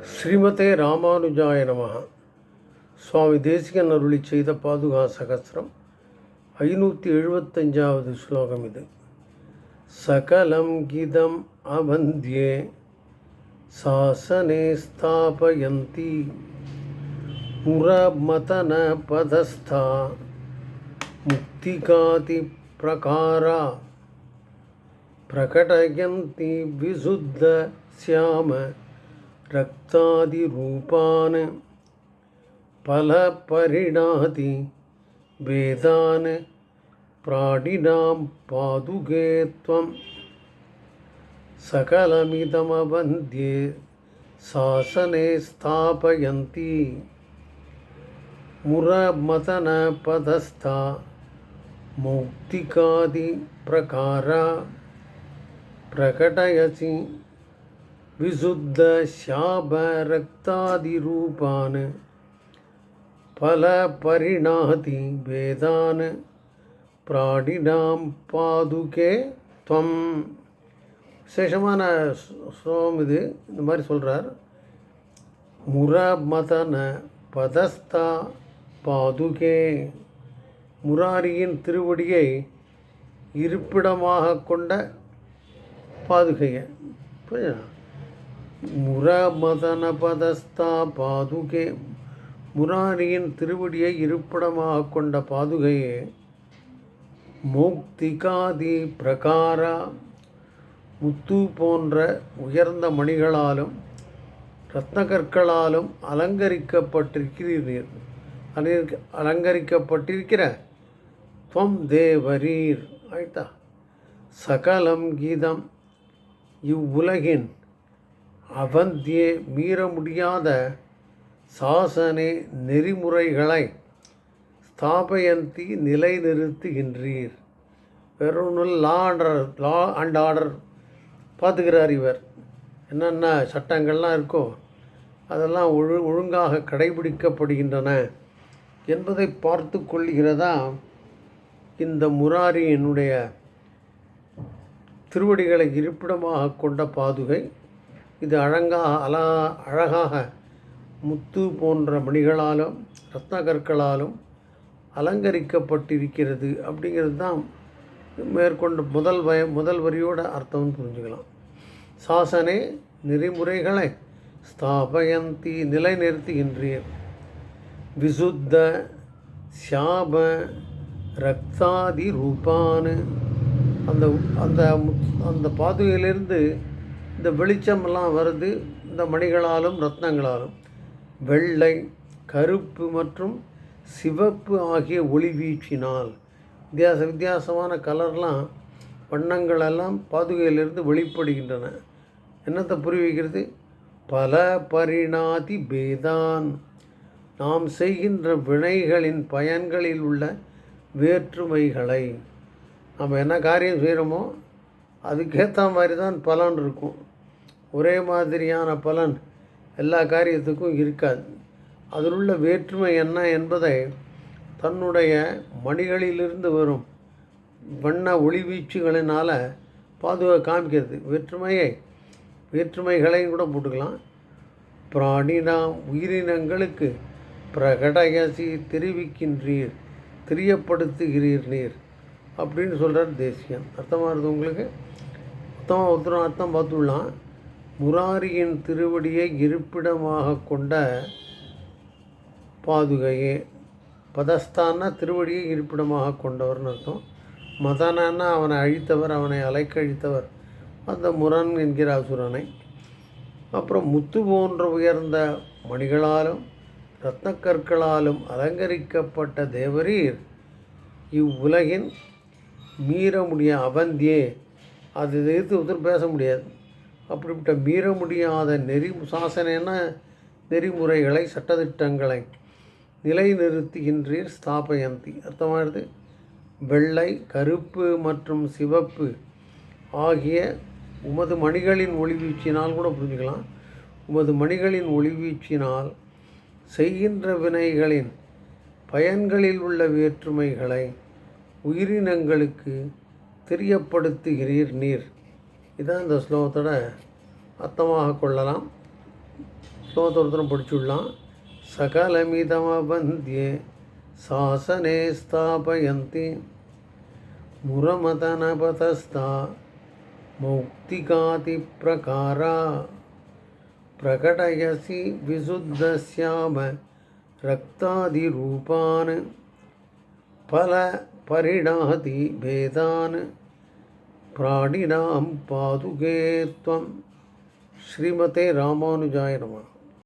ஸ்ரீமதே ராமானுஜாய நமக சுவாமி தேசிகன் அருளி செய்த பாதுகா சகசிரம் ஐநூற்றி எழுபத்தஞ்சாவது ஸ்லோகம் இது. சகலம் கிதம் அவந்தியே சாசனே ஸ்தாபயந்தி புறமதன பதஸ்தா முக்திகாதி பிரகாரா பிரகடயந்தி விசுத்த சியாம रक्तादिरूपान् फलपरिणाति वेदान् प्राणिनां पादुके त्वं सकलमिदमवन्द्ये शासने स्थापयन्ति मुरमतनपदस्था मौक्तिकादिप्रकारा प्रकटयसि विशुद्धशापरक्तादिरूपान् फलपरिणाति वेदान् பிராணினாம் பாதுகே துவம் விசேஷமான ஸ்லோகம் இது இந்த மாதிரி சொல்கிறார் முரமதன பதஸ்தா பாதுகே முராரியின் திருவடியை இருப்பிடமாக கொண்ட பாதுகையை புரியுதா முரமதனபதஸ்தா பாதுகே. முராரியின் திருவடியை இருப்பிடமாக கொண்ட பாதுகையே. மோக்திகாதி பிரகாரா. முத்து போன்ற உயர்ந்த மணிகளாலும் ரத்னகற்களாலும் அலங்கரிக்கப்பட்டிருக்கிறீர். அலங்கரிக்க- அலங்கரிக்கப்பட்டிருக்கிற துவம் தேவரீர். ஆயிட்டா? சகலம் கீதம் இவ்வுலகின் அவந்தியே மீற முடியாத சாசனை நெறிமுறைகளை ஸ்தாபயந்தி நிலைநிறுத்துகின்றீர். வெறும் லா ஆண்டர் லா அண்ட் ஆர்டர் பார்த்துக்கிறார் இவர். என்னென்ன சட்டங்கள்லாம் இருக்கோ அதெல்லாம் ஒழு ஒழுங்காக கடைபிடிக்கப்படுகின்றன என்பதை பார்த்து கொள்கிறதா இந்த முராரியினுடைய திருவடிகளை இருப்பிடமாக கொண்ட பாதுகை? இது அழங்கா அலா அழகாக முத்து போன்ற மணிகளாலும் ரத்னகற்களாலும் அலங்கரிக்கப்பட்டிருக்கிறது அப்படிங்கிறது தான் மேற்கொண்ட முதல் வய முதல் வரியோட அர்த்தம்னு புரிஞ்சுக்கலாம். சாசனே நெறிமுறைகளை ஸ்தாபயந்தி நிலைநிறுத்துகின்றீர் விசுத்த சாப ரக்தாதி ரூபானு. அந்த அந்த அந்த பாதுகையிலிருந்து இந்த வெளிச்சமெல்லாம் வருது இந்த மணிகளாலும் ரத்னங்களாலும். வெள்ளை கருப்பு மற்றும் சிவப்பு ஆகிய ஒளி வீச்சினால் வித்தியாச வித்தியாசமான கலர்லாம் வண்ணங்களெல்லாம் பாதுகையிலிருந்து வெளிப்படுகின்றன. என்னத்தை புரிவிக்கிறது? பல பரிணாதி பேதான். நாம் செய்கின்ற வினைகளின் பயன்களில் உள்ள வேற்றுமைகளை. நம்ம என்ன காரியம் செய்கிறோமோ அதுக்கேற்ற மாதிரி தான் பலன் இருக்கும். ஒரே மாதிரியான பலன் எல்லா காரியத்துக்கும் இருக்காது. அதில் உள்ள வேற்றுமை என்ன என்பதை தன்னுடைய மணிகளிலிருந்து வரும் வண்ண ஒளி வீச்சுகளினால் பாதுகா காமிக்கிறது. வேற்றுமையை வேற்றுமைகளையும் கூட போட்டுக்கலாம். பிராணினாம் உயிரினங்களுக்கு பிரகடயசி தெரிவிக்கின்றீர் தெரியப்படுத்துகிறீர் நீர் அப்படின்னு சொல்கிறார் தேசியம். அர்த்தமாக இருக்குது உங்களுக்கு? அர்த்தம் ஒருத்தரும் அர்த்தம் பார்த்துடலாம். முராரியின் திருவடியை இருப்பிடமாக கொண்ட பாதுகையே பதஸ்தான்னா திருவடியை இருப்பிடமாக கொண்டவர்னு அர்த்தம். மதனான்னா அவனை அழித்தவர் அவனை அலைக்கழித்தவர். அந்த முரண் என்கிற அசுரனை. அப்புறம் முத்து போன்ற உயர்ந்த மணிகளாலும் இரத்தக்கற்களாலும் அலங்கரிக்கப்பட்ட தேவரீர் இவ்வுலகின் மீற முடிய அவந்தியே அது எதிர்த்து ஒருத்தர் பேச முடியாது. அப்படிப்பட்ட மீற முடியாத நெறி சாசனைன நெறிமுறைகளை சட்டதிட்டங்களை நிலைநிறுத்துகின்றீர் ஸ்தாபயந்தி. அர்த்தமானது வெள்ளை கருப்பு மற்றும் சிவப்பு ஆகிய உமது மணிகளின் ஒளிவீச்சினால் கூட புரிஞ்சுக்கலாம். உமது மணிகளின் ஒளிவீச்சினால் செய்கின்ற வினைகளின் பயன்களில் உள்ள வேற்றுமைகளை உயிரினங்களுக்கு தெரியப்படுத்துகிறீர் நீர். இதான் இந்த ஸ்லோகத்தோட அர்த்தமாக கொள்ளலாம். ஸ்லோகத்தொருத்தரும் படிச்சுடலாம். சகலமிதமபந்தியே சாசனே ஸ்தாபயந்தி முரமதனபதஸ்தா மௌக்திகாதிப்பிரகாரா பிரகடயசி விசுத்தஸ்யாம ரக்தாதிரூபான் பல பரிணாதி பேதான் பிராணினாம் பாதுகே ஸ்ரீமதே ராமானுஜாய